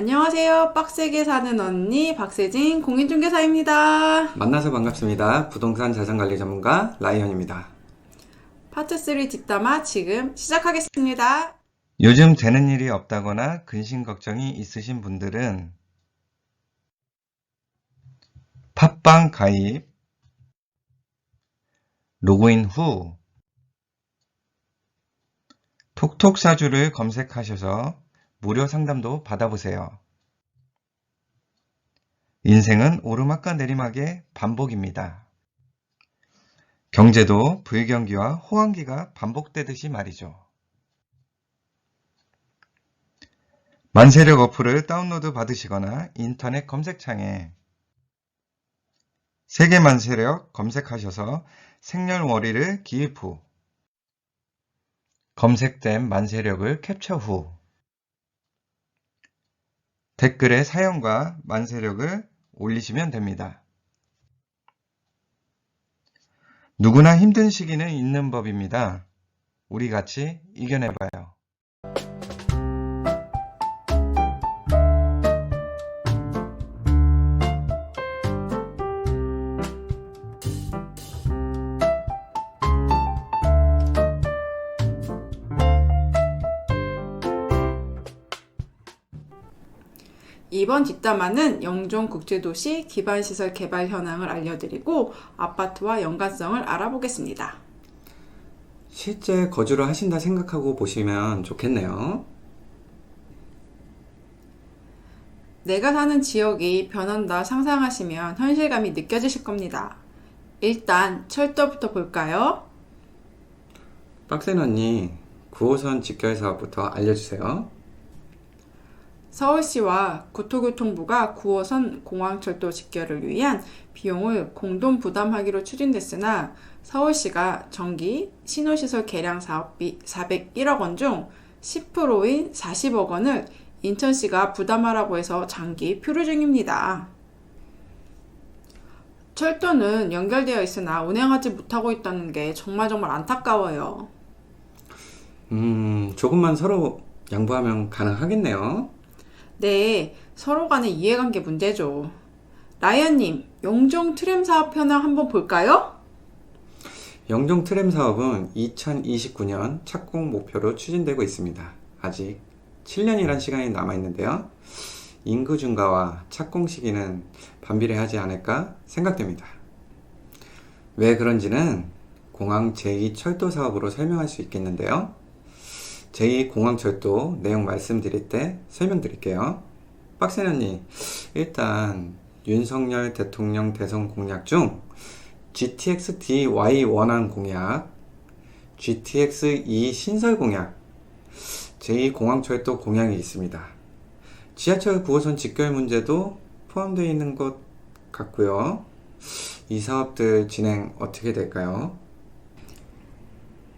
안녕하세요. 빡세게 사는 언니 박세진 공인중개사입니다. 만나서 반갑습니다. 부동산 자산관리 전문가 라이언입니다. 파트 3 뒷담화 지금 시작하겠습니다. 요즘 되는 일이 없다거나 근심 걱정이 있으신 분들은 팟빵 가입, 로그인 후 톡톡 사주를 검색하셔서 무료 상담도 받아보세요. 인생은 오르막과 내리막의 반복입니다. 경제도 불경기와 호황기가 반복되듯이 말이죠. 만세력 어플을 다운로드 받으시거나 인터넷 검색창에 세계 만세력 검색하셔서 생년월일을 기입 후 검색된 만세력을 캡처 후 댓글에 사연과 만세력을 올리시면 됩니다. 누구나 힘든 시기는 있는 법입니다. 우리 같이 이겨내봐요. 이번 뒷담화는 영종 국제도시 기반시설 개발 현황을 알려드리고 아파트와 연관성을 알아보겠습니다. 실제 거주를 하신다 생각하고 보시면 좋겠네요. 내가 사는 지역이 변한다 상상하시면 현실감이 느껴지실 겁니다. 일단 철도부터 볼까요? 빡센 언니, 9호선 직결 사업부터 알려주세요. 서울시와 국토교통부가 9호선 공항철도 직결을 위한 비용을 공동 부담하기로 추진됐으나 서울시가 정기 신호시설 개량 사업비 401억 원 중 10%인 40억 원을 인천시가 부담하라고 해서 장기 표류 중입니다. 철도는 연결되어 있으나 운행하지 못하고 있다는 게 정말 정말 안타까워요. 음, 조금만 서로 양보하면 가능하겠네요. 네, 서로 간의 이해관계 문제죠. 라이언님, 영종 트램 사업 현황 한번 볼까요? 영종 트램 사업은 2029년 착공 목표로 추진되고 있습니다. 아직 7년이란 시간이 남아있는데요. 인구 증가와 착공 시기는 반비례하지 않을까 생각됩니다. 왜 그런지는 공항 제2 철도 사업으로 설명할 수 있겠는데요. 제2공항철도 내용 말씀드릴 때 설명드릴게요. 빡센 언니, 일단 윤석열 대통령 대선 공약 중 GTX DY 원안 공약, GTX E 신설 공약, 제2공항철도 공약이 있습니다. 지하철 9호선 직결 문제도 포함되어 있는 것 같고요. 이 사업들 진행 어떻게 될까요?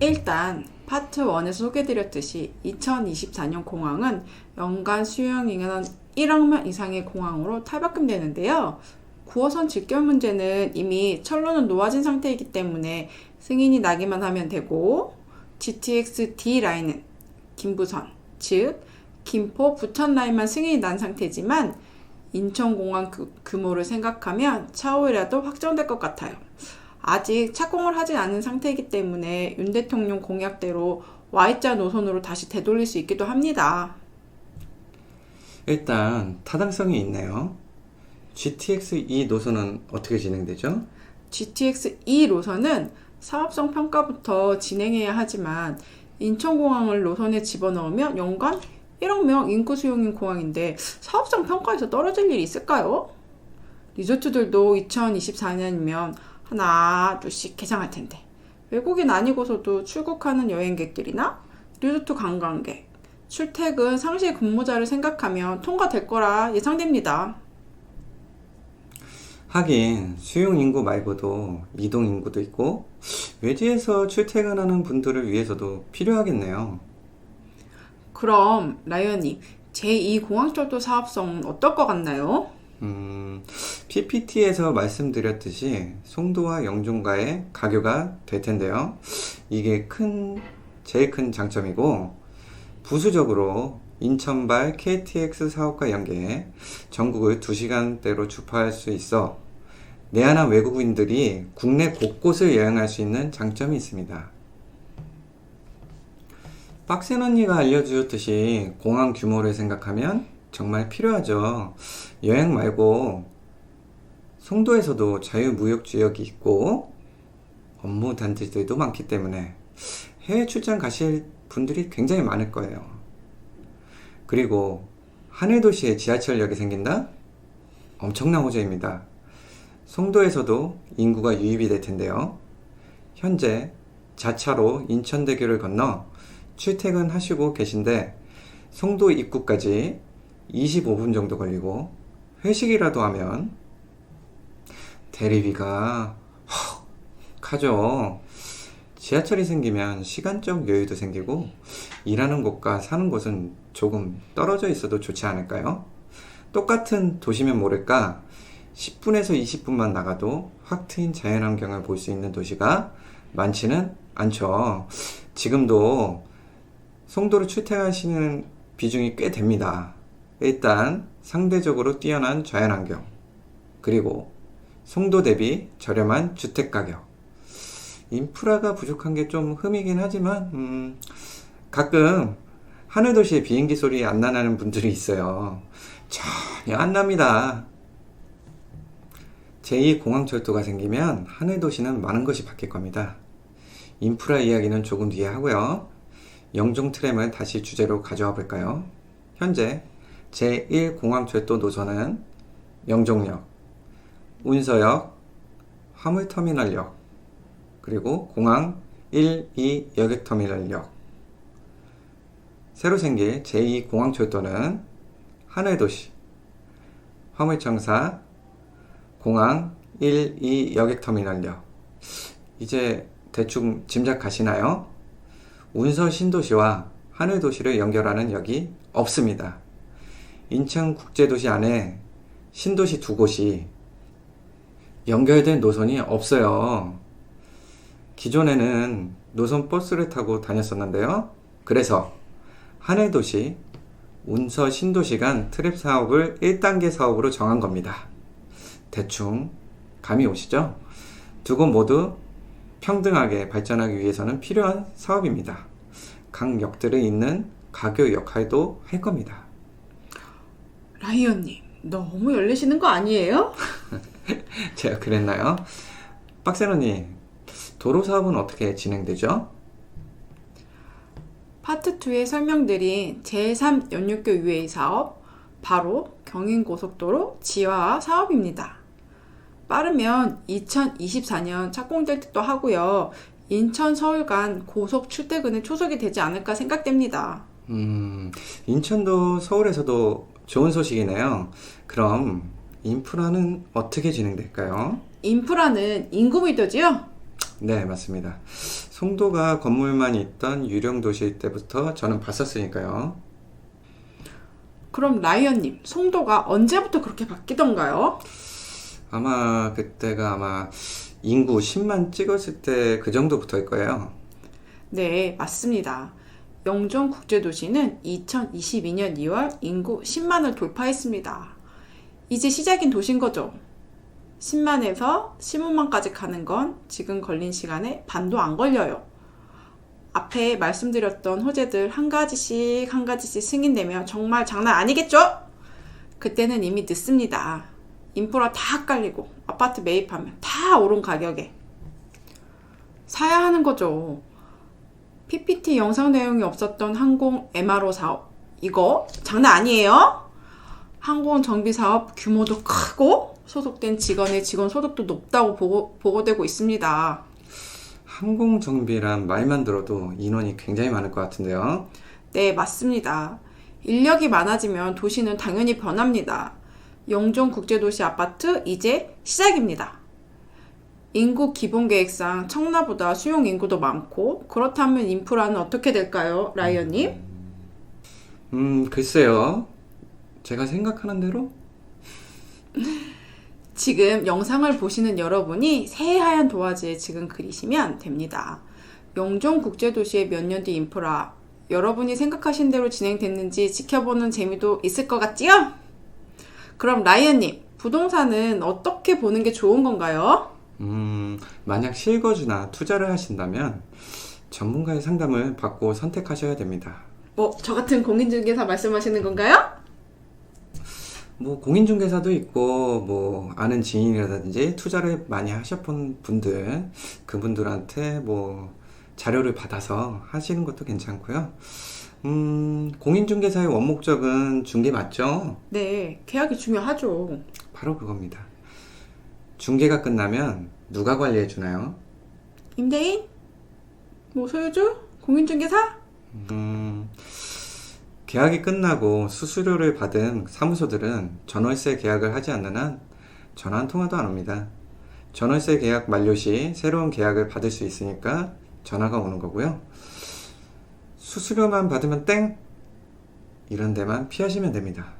일단 파트 1에서 소개드렸듯이 2024년 공항은 연간 수용 인원 1억 명 이상의 공항으로 탈바꿈되는데요. 9호선 직결 문제는 이미 철로는 놓아진 상태이기 때문에 승인이 나기만 하면 되고 GTX D 라인은 김부선, 즉 김포 부천 라인만 승인이 난 상태지만 인천공항 그, 규모를 생각하면 차후라도 확정될 것 같아요. 아직 착공을 하진 않은 상태이기 때문에 윤 대통령 공약대로 Y자 노선으로 다시 되돌릴 수 있기도 합니다. 일단 타당성이 있네요. GTX E 노선은 어떻게 진행되죠? GTX E 노선은 사업성 평가부터 진행해야 하지만 인천공항을 노선에 집어넣으면 연간 1억 명 인구 수용인 공항인데 사업성 평가에서 떨어질 일이 있을까요? 리조트들도 2024년이면 하나 둘씩 개장할 텐데 외국인 아니고서도 출국하는 여행객들이나 리조트 관광객, 출퇴근 상시 근무자를 생각하면 통과될 거라 예상됩니다. 하긴 수용 인구 말고도 이동 인구도 있고 외지에서 출퇴근하는 분들을 위해서도 필요하겠네요. 그럼 라이언님 제2공항철도 사업성은 어떨 것 같나요? 음, PPT에서 말씀드렸듯이 송도와 영종과의 가교가 될 텐데요. 이게 큰, 제일 큰 장점이고, 부수적으로 인천발 KTX 사업과 연계해 전국을 2시간대로 주파할 수 있어 내한한 외국인들이 국내 곳곳을 여행할 수 있는 장점이 있습니다. 빡센 언니가 알려주었듯이 공항 규모를 생각하면 정말 필요하죠. 여행 말고 송도에서도 자유무역지역이 있고 업무 단지들도 많기 때문에 해외 출장 가실 분들이 굉장히 많을 거예요. 그리고 하늘도시에 지하철역이 생긴다? 엄청난 호재입니다. 송도에서도 인구가 유입이 될 텐데요. 현재 자차로 인천대교를 건너 출퇴근하시고 계신데 송도 입구까지 25분 정도 걸리고 회식이라도 하면 대리비가 헉 하죠. 지하철이 생기면 시간적 여유도 생기고 일하는 곳과 사는 곳은 조금 떨어져 있어도 좋지 않을까요? 똑같은 도시면 모를까 10분에서 20분만 나가도 확 트인 자연환경을 볼 수 있는 도시가 많지는 않죠. 지금도 송도로 출퇴하시는 비중이 꽤 됩니다. 일단 상대적으로 뛰어난 자연환경 그리고 송도 대비 저렴한 주택 가격 인프라가 부족한 게 좀 흠이긴 하지만 음, 가끔 하늘도시에 비행기 소리 안 나는 분들이 있어요. 전혀 안 납니다. 제2공항철도가 생기면 하늘도시는 많은 것이 바뀔 겁니다. 인프라 이야기는 조금 뒤에 하고요. 영종 트램을 다시 주제로 가져와 볼까요? 현재 제1공항철도 노선은 영종역, 운서역, 화물터미널역, 그리고 공항 1, 2 여객터미널역. 새로 생길 제2공항철도는 하늘도시, 화물청사, 공항 1, 2 여객터미널역. 이제 대충 짐작가시나요? 운서 신도시와 하늘도시를 연결하는 역이 없습니다. 인천국제도시 안에 신도시 두 곳이 연결된 노선이 없어요. 기존에는 노선 버스를 타고 다녔었는데요. 그래서 하늘도시, 운서 신도시 간 트랩 사업을 1단계 사업으로 정한 겁니다. 대충 감이 오시죠? 두 곳 모두 평등하게 발전하기 위해서는 필요한 사업입니다. 각 역들에 있는 가교 역할도 할 겁니다. 라이언님, 너무 열리시는 거 아니에요? 제가 그랬나요? 언니, 도로 사업은 어떻게 진행되죠? 파트 2에 설명드린 제3 연륙교 UA 사업, 바로 경인고속도로 지화 사업입니다. 빠르면 2024년 착공될 듯도 하고요. 인천 서울 간 고속 출퇴근에 초석이 되지 않을까 생각됩니다. 음, 인천도 서울에서도 좋은 소식이네요. 그럼 인프라는 어떻게 진행될까요? 인프라는 인구 밀도지요? 네, 맞습니다. 송도가 건물만 있던 유령 도시일 때부터 저는 봤었으니까요. 그럼 라이언님, 송도가 언제부터 그렇게 바뀌던가요? 아마 그때가 아마 인구 10만 찍었을 때 그 정도부터일 거예요. 네, 맞습니다. 영종 국제도시는 2022년 2월 인구 10만을 돌파했습니다. 이제 시작인 도시인 거죠. 10만에서 15만까지 가는 건 지금 걸린 시간에 반도 안 걸려요. 앞에 말씀드렸던 호재들 한 가지씩 한 가지씩 승인되면 정말 장난 아니겠죠? 그때는 이미 늦습니다. 인프라 다 깔리고 아파트 매입하면 다 오른 가격에 사야 하는 거죠. PPT 영상 내용이 없었던 항공 MRO 사업. 이거 장난 아니에요? 항공 정비 사업 규모도 크고 소속된 직원의 직원 소득도 높다고 보고, 보고되고 있습니다. 항공 정비란 말만 들어도 인원이 굉장히 많을 것 같은데요. 네, 맞습니다. 인력이 많아지면 도시는 당연히 변합니다. 영종 국제도시 아파트 이제 시작입니다. 인구 기본 계획상 청라보다 수용 인구도 많고 그렇다면 인프라는 어떻게 될까요, 라이언님? 음, 글쎄요. 제가 생각하는 대로 지금 영상을 보시는 여러분이 새하얀 도화지에 지금 그리시면 됩니다. 영종 국제도시의 몇 년 뒤 인프라 여러분이 생각하신 대로 진행됐는지 지켜보는 재미도 있을 것 같지요? 그럼 라이언님, 부동산은 어떻게 보는 게 좋은 건가요? 음, 만약 실거주나 투자를 하신다면 전문가의 상담을 받고 선택하셔야 됩니다. 뭐, 저 같은 공인중개사 말씀하시는 건가요? 뭐 공인중개사도 있고 뭐 아는 지인이라든지 투자를 많이 하셨던 분들 그분들한테 뭐 자료를 받아서 하시는 것도 괜찮고요. 음, 공인중개사의 원목적은 중개 맞죠? 네, 계약이 중요하죠. 바로 그겁니다. 중개가 끝나면 누가 관리해 주나요? 임대인? 뭐, 소유주? 공인중개사? 음, 계약이 끝나고 수수료를 받은 사무소들은 전월세 계약을 하지 않는 한 전화 한 통화도 안 옵니다. 전월세 계약 만료 시 새로운 계약을 받을 수 있으니까 전화가 오는 거고요. 수수료만 받으면 땡! 이런 데만 피하시면 됩니다.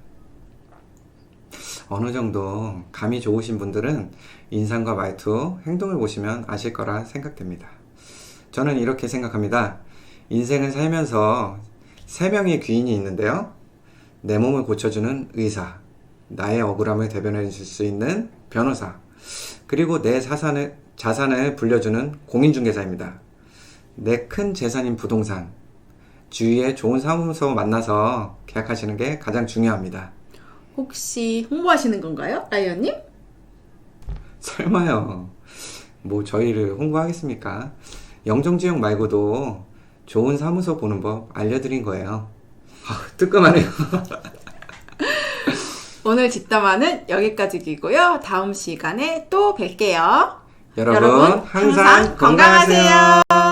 어느 정도 감이 좋으신 분들은 인상과 말투, 행동을 보시면 아실 거라 생각됩니다. 저는 이렇게 생각합니다. 인생을 살면서 세 명의 귀인이 있는데요. 내 몸을 고쳐주는 의사, 나의 억울함을 대변해 줄 수 있는 변호사, 그리고 내 자산을, 자산을 불려주는 공인중개사입니다. 내 큰 재산인 부동산, 주위에 좋은 사무소 만나서 계약하시는 게 가장 중요합니다. 혹시 홍보하시는 건가요? 라이언님? 설마요. 뭐 저희를 홍보하겠습니까? 영종지역 말고도 좋은 사무소 보는 법 알려드린 거예요. 아, 뜨끔하네요. 오늘 뒷담화는 여기까지이고요. 다음 시간에 또 뵐게요. 여러분, 여러분, 항상 항상 건강하세요. 건강하세요.